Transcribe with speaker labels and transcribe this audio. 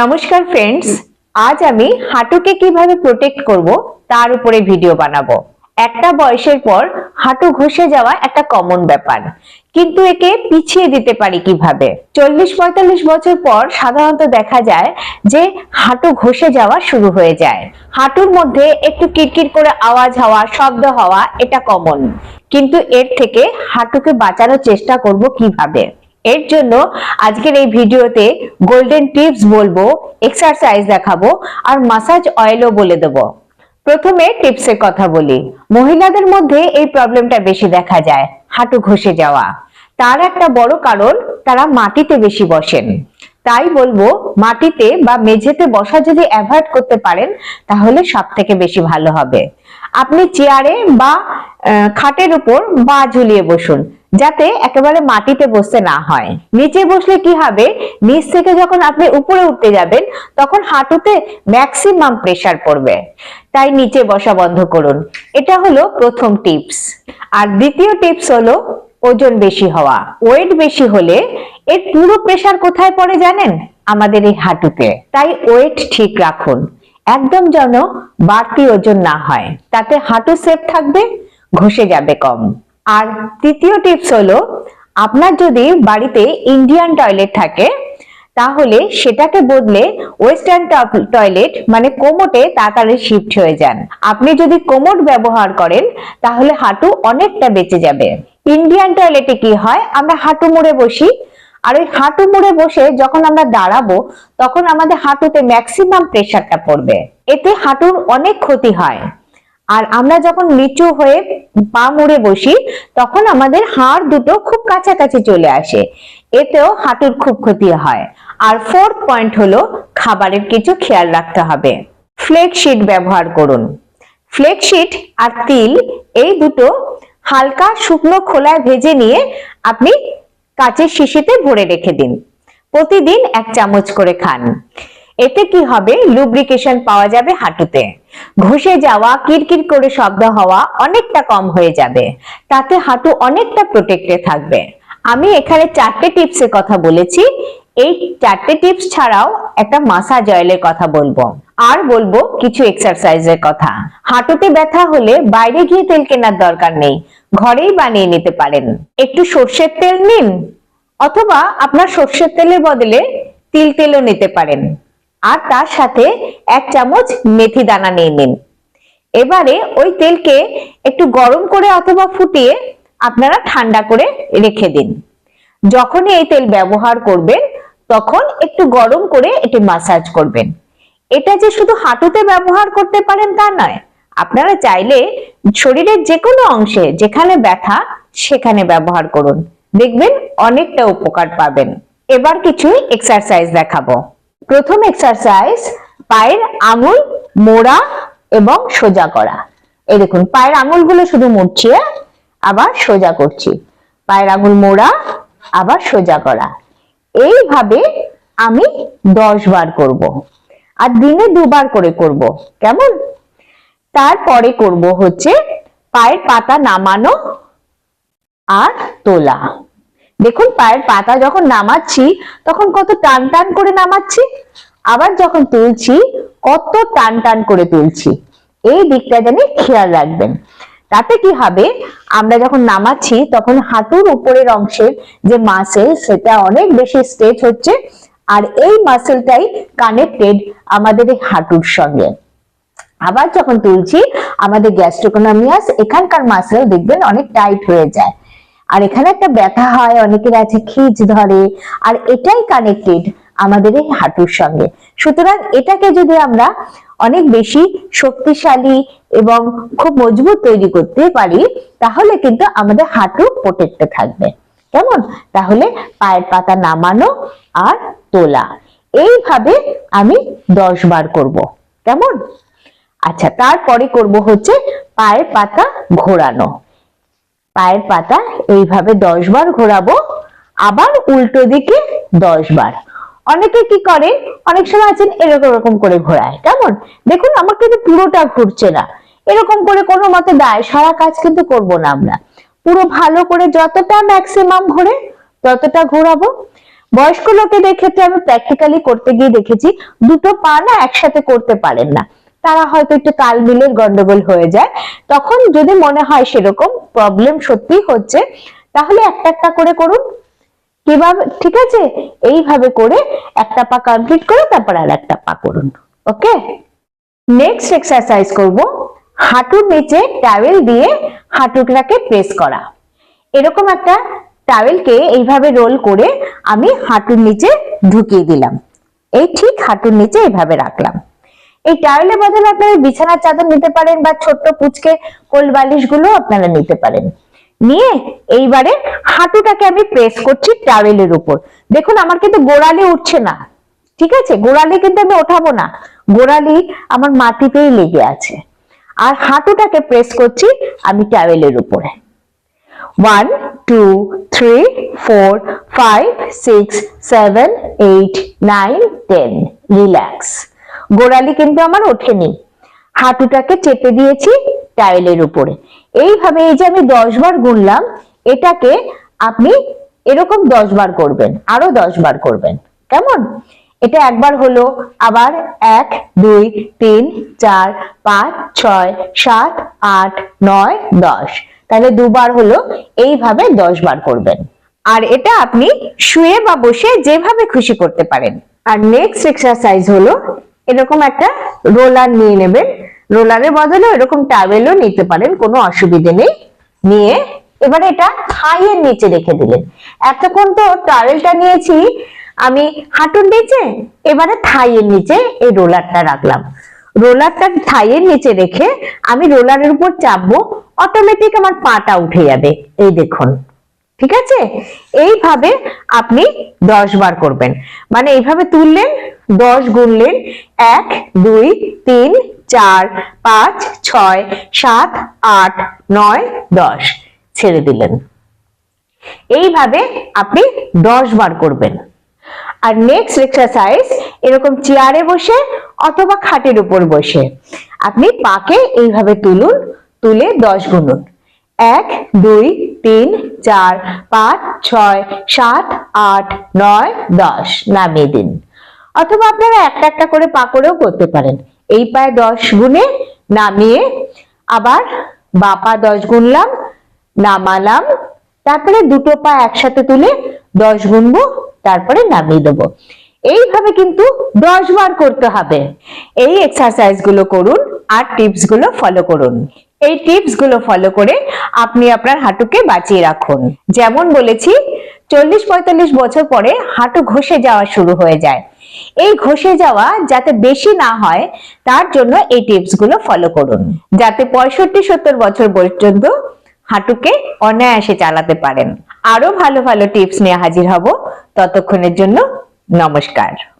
Speaker 1: নমস্কার ফ্রেন্ডস আজ আমি হাঁটুকে কিভাবে প্রোটেক্ট করব তার উপরে ভিডিও বানাবো একটা বয়সের পর হাঁটু ঘষে যাওয়া একটা কমন ব্যাপার কিন্তু একে পিছিয়ে দিতে পারি কিভাবে চল্লিশ পঁয়তাল্লিশ বছর পর সাধারণত দেখা যায় যে হাঁটু ঘষে যাওয়া শুরু হয়ে যায় হাঁটুর মধ্যে একটু কিরকির করে আওয়াজ হওয়া শব্দ হওয়া এটা কমন কিন্তু এর থেকে হাঁটুকে বাঁচানোর চেষ্টা করব কিভাবে এর জন্য আজকের এই ভিডিওতে গোল্ডেন টিপস বলবো এক্সারসাইজ দেখাবো আর মাসাজ অয়েলও বলে দেবো প্রথমে টিপসের কথা বলি মহিলাদের মধ্যে এই প্রবলেমটা বেশি দেখা যায় হাঁটু ঘষে যাওয়া তার একটা বড় কারণ তারা মাটিতে বেশি বসেন তাই বলবো মাটিতে বা মেঝেতে বসা যদি অ্যাভয়েড করতে পারেন তাহলে সব থেকে বেশি ভালো হবে আপনি চেয়ারে বা খাটের উপর বা ঝুলিয়ে বসুন যাতে একেবারে মাটিতে বসতে না হয় নিচে বসলে কি হবে নিচ থেকে যখন আপনি উপরে উঠতে যাবেন তখন হাঁটুতে ম্যাক্সিমাম প্রেশার পড়বে তাই নিচে বসা বন্ধ করুন এটা হলো প্রথম টিপস আর দ্বিতীয় টিপস হলো ওজন বেশি হওয়া ওয়েট বেশি হলে এর পুরো প্রেশার কোথায় পড়ে জানেন আমাদের এই হাঁটুতে তাই ওয়েট ঠিক রাখুন একদম যেন বাড়তি ওজন না হয় তাতে হাঁটু সেফ থাকবে ঘষে যাবে কম আর তৃতীয় টিপস হলো আপনার যদি বাড়িতে ইন্ডিয়ান টয়লেট থাকে তাহলে সেটাকে বদলে ওয়েস্টার্ন টয়লেট মানে কোমোটে তাড়াতাড়ি শিফট হয়ে যান আপনি যদি কোমোট ব্যবহার করেন তাহলে হাঁটু অনেকটা বেঁচে যাবে ইন্ডিয়ান টয়লেটে কি হয় আমরা হাঁটু মুড়ে বসি আর ওই হাঁটু মুড়ে বসে যখন আমরা দাঁড়াবো তখন আমাদের হাঁটুতে ম্যাক্সিমাম প্রেশারটা পড়বে এতে হাঁটুর অনেক ক্ষতি হয় আর আমরা যখন নিচু হয়ে পা মুড়ে বসি তখন আমাদের হাড় দুটো খুব কাছাকাছি চলে আসে এতেও হাঁটুর খুব ক্ষতি হয় আর ফোর্থ পয়েন্ট হলো খাবারের কিছু খেয়াল রাখতে হবে ফ্লেক্সিড ব্যবহার করুন ফ্লেক্সিড আর তিল এই দুটো হালকা শুকনো খোলায় ভেজে নিয়ে আপনি কাচের শিশিতে ভরে রেখে দিন প্রতিদিন এক চামচ করে খান এতে কি হবে লুব্রিকেশন পাওয়া যাবে হাঁটুতে ঘষে যাওয়া কিরকির করে শব্দ হওয়া অনেকটা কম হয়ে যাবে তাতে হাঁটু অনেকটা প্রোটেক্টে থাকবে আমি এখানে চারটে টিপস এর কথা বলেছি এই চারটে টিপস ছাড়াও একটা মাসাজ অয়েলের কথা বলবো আর বলবো কিছু এক্সারসাইজের কথা হাঁটুতে ব্যথা হলে বাইরে গিয়ে তেল কেনার দরকার নেই ঘরেই বানিয়ে নিতে পারেন একটু সর্ষের তেল নিন অথবা আপনার সর্ষের তেলের বদলে তিল তেলও নিতে পারেন আর তার সাথে এক চামচ মেথি দানা নিয়ে নিন এবারে ওই তেলকে একটু গরম করে অথবা ফুটিয়ে আপনারা ঠান্ডা করে রেখে দিন যখনই এই তেল ব্যবহার করবেন তখন একটু গরম করে এটি মাসাজ করবেন এটা যে শুধু হাঁটুতে ব্যবহার করতে পারেন তা নয় আপনারা চাইলে শরীরের যে কোনো অংশে যেখানে ব্যথা সেখানে ব্যবহার করুন দেখবেন অনেকটা উপকার পাবেন এবার কিছু এক্সারসাইজ দেখাবো প্রথম এক্সারসাইজ পায়ের আঙুল মোড়া এবং সোজা করা এই দেখুন পায়ের আঙুলগুলো শুধু মুড়ছিয়ে আবার সোজা করছি পায়ের আঙুল মোড়া আবার সোজা করা এইভাবে আমি দশ বার করব। আর দিনে দুবার করে করব। কেমন তারপরে করব হচ্ছে পায়ের পাতা নামানো আর তোলা দেখুন পায়ের পাতা যখন নামাচ্ছি তখন কত টান টান করে নামাচ্ছি আবার যখন তুলছি কত টান টান করে তুলছি এই দিকটা জানি খেয়াল রাখবেন তাতে কি হবে আমরা যখন নামাচ্ছি তখন হাঁটুর উপরের অংশের যে মাসেল সেটা অনেক বেশি স্ট্রেচ হচ্ছে আর এই মাসেলটাই কানেক্টেড আমাদের এই হাঁটুর সঙ্গে আবার যখন তুলছি আমাদের গ্যাস্ট্রোকোনমিয়াস এখানকার মাসেল দেখবেন অনেক টাইট হয়ে যায় আর এখানে একটা ব্যথা হয় অনেকের আছে খিজ ধরে আর এটাই কানেক্টেড আমাদের এই হাঁটুর সঙ্গে সুতরাং এটাকে যদি আমরা অনেক বেশি শক্তিশালী এবং খুব মজবুত তৈরি করতে পারি তাহলে কিন্তু আমাদের হাঁটু প্রোটেক্টে থাকবে কেমন তাহলে পায়ের পাতা নামানো আর তোলা এইভাবে আমি দশ বার করব কেমন আচ্ছা তারপরে করব হচ্ছে পায়ের পাতা ঘোরানো পায়ের পাতা এইভাবে দশ বার ঘোরাবো আবার উল্টো দিকে দশ বার অনেকে কি করে অনেক সময় আছেন এরকম এরকম করে ঘোরায় কেমন দেখুন আমার কিন্তু পুরোটা ঘুরছে না এরকম করে কোনো মতে দেয় সারা কাজ কিন্তু করব না আমরা পুরো ভালো করে যতটা ম্যাক্সিমাম ঘোরে ততটা ঘোরাবো বয়স্ক লোকেদের ক্ষেত্রে আমি প্র্যাকটিক্যালি করতে গিয়ে দেখেছি দুটো পা না একসাথে করতে পারেন না তারা হয়তো একটু কাল মিলের গন্ডগোল হয়ে যায় তখন যদি মনে হয় সেরকম প্রবলেম সত্যি হচ্ছে তাহলে একটা একটা করে করুন কিভাবে ঠিক আছে এইভাবে করে একটা পা কমপ্লিট করে তারপর আর একটা পা করুন ওকে নেক্সট এক্সারসাইজ করব হাঁটুর নিচে টাওয়েল দিয়ে হাঁটুটাকে প্রেস করা এরকম একটা টাওয়েলকে এইভাবে রোল করে আমি হাঁটুর নিচে ঢুকিয়ে দিলাম এই ঠিক হাঁটুর নিচে এইভাবে রাখলাম এই টাওয়েলের বদলে আপনারা বিছানার চাদর নিতে পারেন বা ছোট্ট পুচকে কোল বালিশ গুলো আপনারা নিতে পারেন নিয়ে এইবারে হাঁটুটাকে আমি প্রেস করছি টাওয়েলের উপর দেখুন আমার কিন্তু গোড়ালি উঠছে না ঠিক আছে গোড়ালি কিন্তু আমি ওঠাবো না গোড়ালি আমার মাটিতেই লেগে আছে আর হাঁটুটাকে প্রেস করছি আমি টাওয়েলের উপরে one two three four five six seven eight nine ten relax গোড়ালি কিন্তু আমার ওঠেনি হাঁটুটাকে চেপে দিয়েছি টাইলের উপরে এইভাবে এই যে আমি দশ বার গুনলাম এটাকে আপনি এরকম দশ বার করবেন আরো দশ বার করবেন কেমন এটা একবার হলো আবার এক দুই তিন চার পাঁচ ছয় সাত আট নয় দশ তাহলে দুবার হলো এইভাবে দশ বার করবেন আর এটা আপনি শুয়ে বা বসে যেভাবে খুশি করতে পারেন আর নেক্সট এক্সারসাইজ হলো এরকম একটা রোলার নিয়ে নেবেন রোলারের বদলে এরকম টাওয়েলও নিতে পারেন কোনো অসুবিধে নেই নিয়ে এবারে এটা হাইয়ের নিচে রেখে দিলেন এতক্ষণ তো টাওয়েলটা নিয়েছি আমি হাঁটুর নিচে এবারে থাইয়ের নিচে এই রোলারটা রাখলাম রোলারটা থাইয়ের নিচে রেখে আমি রোলারের উপর চাপবো অটোমেটিক আমার পাটা উঠে যাবে এই দেখুন ঠিক আছে এইভাবে আপনি দশ বার করবেন মানে এইভাবে তুললেন দশ গুনলেন এক দুই তিন চার পাঁচ ছয় সাত আট নয় দশ ছেড়ে দিলেন এইভাবে আপনি দশ বার করবেন আর নেক্সট এক্সারসাইজ এরকম চেয়ারে বসে অথবা খাটের উপর বসে আপনি পাকে এইভাবে তুলুন তুলে দশ গুনুন এক দুই তিন চার পাঁচ ছয় সাত আট নয় দশ নামিয়ে দিন অথবা আপনারা একটা একটা করে পা করেও করতে পারেন এই পায়ে দশ গুণে নামিয়ে আবার বাপা দশ গুনলাম নামালাম তারপরে দুটো পা একসাথে তুলে দশ গুনবো তারপরে নামিয়ে দেবো এইভাবে কিন্তু দশ বার করতে হবে এই এক্সারসাইজ গুলো করুন আর টিপস গুলো ফলো করুন এই টিপস গুলো ফলো করে আপনি আপনার হাঁটুকে বাঁচিয়ে রাখুন যেমন বলেছি চল্লিশ পঁয়তাল্লিশ বছর পরে হাঁটু ঘষে যাওয়া শুরু হয়ে যায় এই ঘষে যাওয়া যাতে বেশি না হয় তার জন্য এই টিপস গুলো ফলো করুন যাতে পঁয়ষট্টি সত্তর বছর পর্যন্ত হাঁটুকে অনায়াসে চালাতে পারেন আরো ভালো ভালো টিপস নিয়ে হাজির হব ততক্ষণের জন্য নমস্কার